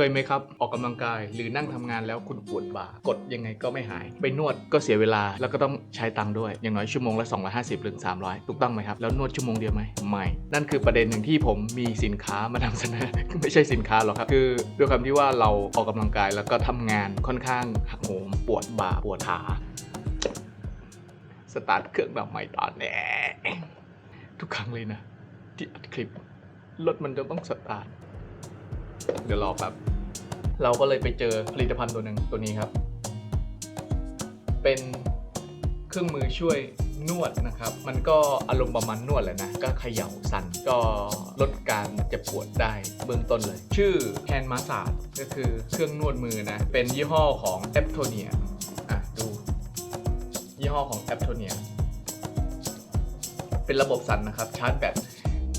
เคยไหมครับ ออกกำลังกายหรือนั่งทำงานแล้วคุณปวดบ่ากดยังไงก็ไม่หาย ไปนวดก็เสียเวลาแล้วก็ต้องใช้ตังค์ด้วย อย่างน้อยชั่วโมงละ 250หรือ300 ถูกต้องไหมครับ แล้วนวดชั่วโมงเดียวไหมไม่ นั่นคือประเด็นหนึ่งที่ผมมีสินค้ามานำเสนอ ไม่ใช่สินค้าหรอกครับ คือด้วยความที่ว่าเราออกกำลังกายแล้วก็ทำงานค่อนข้างหักโหมปวดบ่าปวดขาสตาร์ทเครื่องแบบใหม่ตอนแน่ทุกครั้งเลยนะ ที่อัดคลิปรถมันจะต้องสตาร์ทเดี๋ยวรอแป๊บ เราก็เลยไปเจอผลิตภัณฑ์ตัวหนึ่งตัวนี้ครับ เป็นเครื่องมือช่วยนวดนะครับ มันก็อารมณ์ประมาณนวดแหละนะ ก็เขย่าสั่นก็ลดการเจ็บปวดได้เบื้องต้นเลย ชื่อ Hand Massage ก็คือเครื่องนวดมือนะ เป็นยี่ห้อของ a p t o n i a อะดู ยี่ห้อของ a p t o n i a เป็นระบบสั่นนะครับชาร์จแบต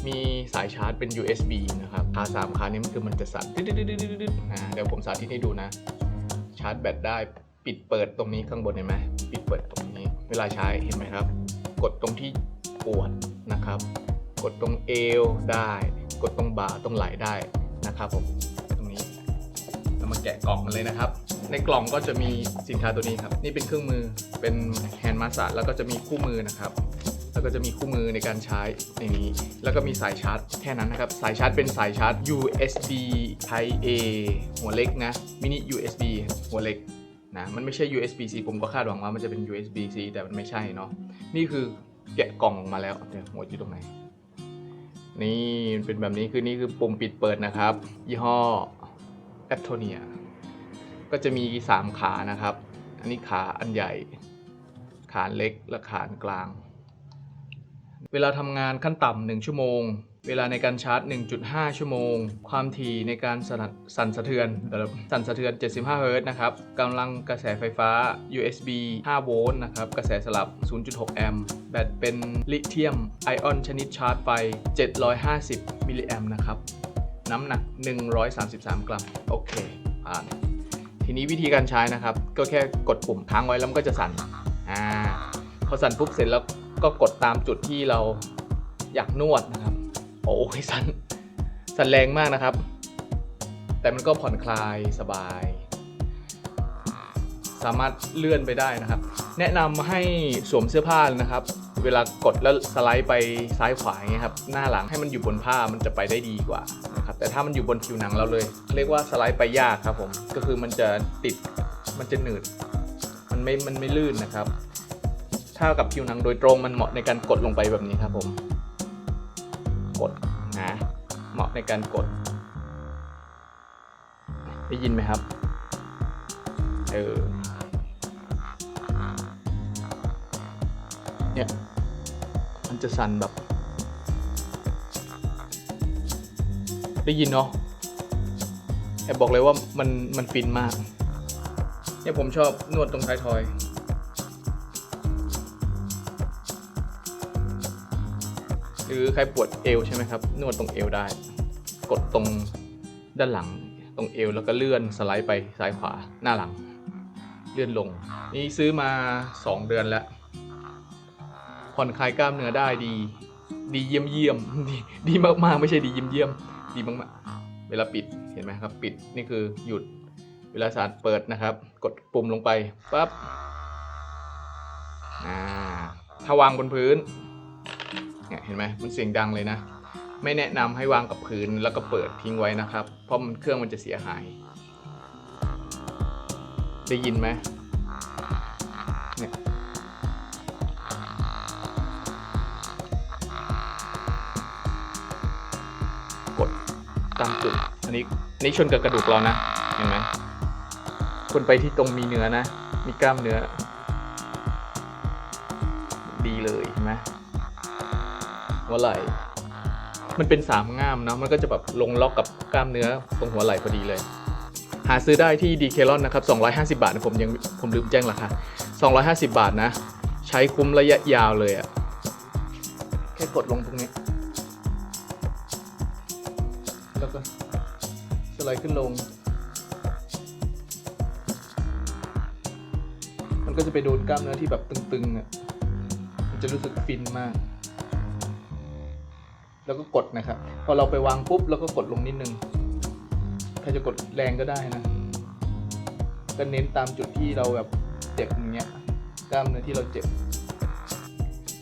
มีสายชาร์จเป็น USB นะครับขาสามขานี้มันคือมันจะสั่นดึดๆๆๆๆอ่าเดี๋ยวผมสาธิตให้ดูนะ ชาร์จแบตได้ปิดเปิดตรงนี้ข้างบนเห็นไหมปิดเปิดตรงนี้ เวลาใช้เห็นไหมครับ กดตรงที่ปวดนะครับ กดตรงเอวได้ กดตรงบ่าตรงไหล่ได้นะครับผมตรงนี้เรามาแกะกล่องมันเลยนะครับ ในกล่องก็จะมีสินค้าตัวนี้ครับ นี่เป็นเครื่องมือเป็นแฮนด์มาสซาแล้วก็จะมีคู่มือนะครับ แล้วก็จะมีคู่มือในการใช้ในนี้ แล้วก็มีสายชาร์จแค่นั้นนะครับ สายชาร์จเป็นสายชาร์จ USB Type A หัวเล็กนะมินิ USB หัวเล็กนะมันไม่ใช่ USB C ผมก็คาดหวังว่ามันจะเป็น USB C แต่มันไม่ใช่เนาะนี่คือแกะกล่องออกมาแล้วเดี๋ยวหัวอยู่ตรงไหน นี่มันเป็นแบบนี้คือนี่คือปุ่มปิดเปิดนะครับ ยี่ห้อ a p t o n i a ก็จะมี 3 ขานะครับ อันนี้ขาอันใหญ่ ขาเล็กและขานกลาง เวลาทำงานขั้นต่ำ1ชั่วโมง เวลาในการชาร์จ 1.5 ชั่วโมง ความถี่ในการสั่นสั่นสะเทือนสั่นสะเทือน 75 เฮิรตซ์นะครับกำลังกระแสไฟฟ้า USB 5 โวลต์นะครับ กระแสสลับ 0.6 แอมป์ แบตเป็นลิเธียมไอออนชนิดชาร์จไฟ 750 มิลลิแอมป์นะครับ น้ำหนัก 133 กรัม โอเค ผ่าน ทีนี้วิธีการใช้นะครับ ก็แค่กดปุ่มค้างไว้แล้วมันก็จะสั่น อ่า พอสั่นปุ๊บเสร็จแล้ว ก็กดตามจุดที่เราอยากนวดนะครับ โอ้ยสันสั่นแรงมากนะครับ แต่มันก็ผ่อนคลายสบาย สามารถเลื่อนไปได้นะครับ แนะนำให้สวมเสื้อผ้านะครับ เวลากดแล้วสไลด์ไปซ้ายขวาอย่างเงี้ยครับ หน้าหลังให้มันอยู่บนผ้ามันจะไปได้ดีกว่านะครับ แต่ถ้ามันอยู่บนผิวหนังเราเลยเรียกว่าสไลด์ไปยากครับผม ก็คือมันจะติด มันจะหนืด มันไม่ มันไม่ลื่นนะครับ ถ้ากับผิวหนังโดยตรงมันเหมาะในการกดลงไปแบบนี้ครับผม กดนะเหมาะในการกด ได้ยินไหมครับเออเนี่ยมันจะสั่นแบบ ได้ยินเนาะแอบบอกเลยว่ามันมันฟินมากเนี่ยผมชอบนวดตรงท้ายทอย หรือใครปวดเอวใช่ไหมครับนวดตรงเอวได้ กดตรงด้านหลังตรงเอวแล้วก็เลื่อนสไลด์ไปซ้ายขวาหน้าหลัง เลื่อนลง นี่ซื้อมา 2 เดือนแล้ว ผ่อนคลายกล้ามเนื้อได้ดี ดีเยี่ยมเยี่ยมดีดีมากๆไม่ใช่ดีเยี่ยมเยี่ยมดีมากๆ เวลาปิดเห็นไหมครับ ปิดนี่คือหยุดเวลาสารเปิดนะครับ กดปุ่มลงไปปั๊บถ้าวางบนพื้น เนี่ยเห็นไหมมันเสียงดังเลยนะ ไม่แนะนำให้วางกับพื้นแล้วก็เปิดทิ้งไว้นะครับ เพราะมันเครื่องมันจะเสียหาย ได้ยินไหมเนี่ยกดตามจุด อันนี้นนี้ชนกับกระดูกเรานะ เห็นไหมคนไปที่ตรงมีเนื้อนะ มีกล้ามเนื้อ ดีเลยเห็นไหม หัวไหล่ มันเป็นสามง่ามนะมันก็จะแบบลงล็อกกับกล้ามเนื้อตรงหัวไหล่พอดีเลย หาซื้อได้ที่ดีเคลอนนะครับ250 บาทนะผมยังผมลืมแจ้งราคา250 บาทนะ ใช้คุ้มระยะยาวเลยอะแค่กดลงตรงนี้ แล้วก็สไลด์ขึ้นลงมันก็จะไปโดนกล้ามเนื้อที่แบบตึงๆอะ มันจะรู้สึกฟินมาก แล้วก็กดนะครับ พอเราไปวางปุ๊บแล้วก็กดลงนิดนึงขรจะกดแรงก็ได้นะ ก็เน้นตามจุดที่เราแบบเจ็บอย่างเงี้ยกล้ามเนื้อที่เราเจ็บ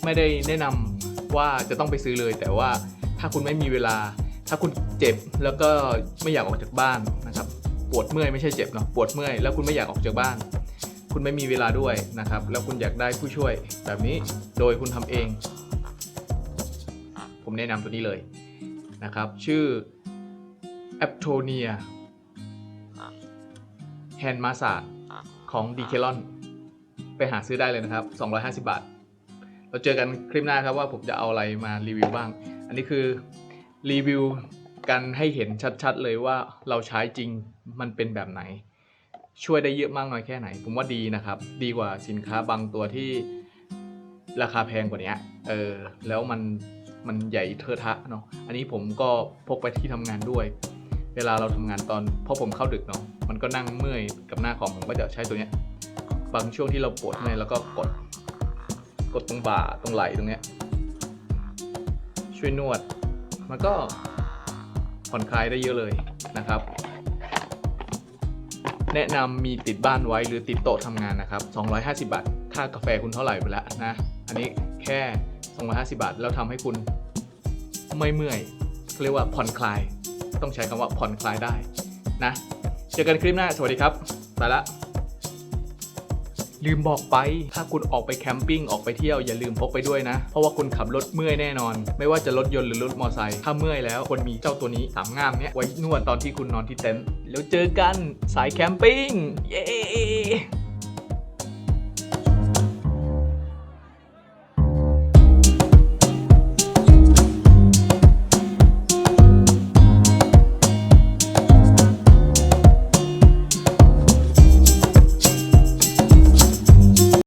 ไม่ได้แนะนำว่าจะต้องไปซื้อเลย แต่ว่าถ้าคุณไม่มีเวลา ถ้าคุณเจ็บแล้วก็ไม่อยากออกจากบ้านนะครับปวดเมื่อยไม่ใช่เจ็บเนาะปวดเมื่อยแล้วคุณไม่อยากออกจากบ้าน คุณไม่มีเวลาด้วยนะครับ แล้วคุณอยากได้ผู้ช่วยแบบนี้โดยคุณทำเอง ผมแนะนำตัวนี้เลยนะครับ ชื่อ a p t o n i a Hand Massage ของ d e c a t h l o n ไปหาซื้อได้เลยนะครับ 250 บาท เราเจอกันคลิปหน้าครับว่าผมจะเอาอะไรมารีวิวบ้าง อันนี้คือรีวิวกันให้เห็นชัดๆเลยว่าเราใช้จริงมันเป็นแบบไหน ช่วยได้เยอะมากน้อยแค่ไหน ผมว่าดีนะครับ ดีกว่าสินค้าบางตัวที่ราคาแพงกว่านี้เออแล้วมัน มันใหญ่เทอะทะเนาะอันนี้ผมก็พกไปที่ทำงานด้วย เวลาเราทำงานตอนพราะผมเข้าดึกเนาะมันก็นั่งเมื่อยกับหน้าคอมผมก็จะใช้ตัวเนี้ยบางช่วงที่เราปวดเมื่อยแล้วก็กด กดตรงบ่าตรงไหล่ตรงเนี้ยช่วยนวด มันก็ผ่อนคลายได้เยอะเลยนะครับ แนะนำมีติดบ้านไว้หรือติดโต๊ะทำงานนะครับ 250 บาท ค่ากาแฟคุณเท่าไหร่ไปแล้วนะ อันนี้แค่ 250 บาท แล้วทำให้คุณไม่เมื่อยเรียกว่าผ่อนคลาย ต้องใช้คำว่าผ่อนคลายได้นะ เจอกันคลิปหน้า สวัสดีครับไปละ ลืมบอกไป ถ้าคุณออกไปแคมปิ้ง ออกไปเที่ยวอย่าลืมพกไปด้วยนะ เพราะว่าคุณขับรถเมื่อยแน่นอน ไม่ว่าจะรถยนต์หรือรถมอเตอร์ไซค์ ถ้าเมื่อยแล้วควรมีเจ้าตัวนี้สามง่ามเนี้ยไว้นวดตอนที่คุณนอนที่เต็นท์ แล้วเจอกันสายแคมปิ้ง เย้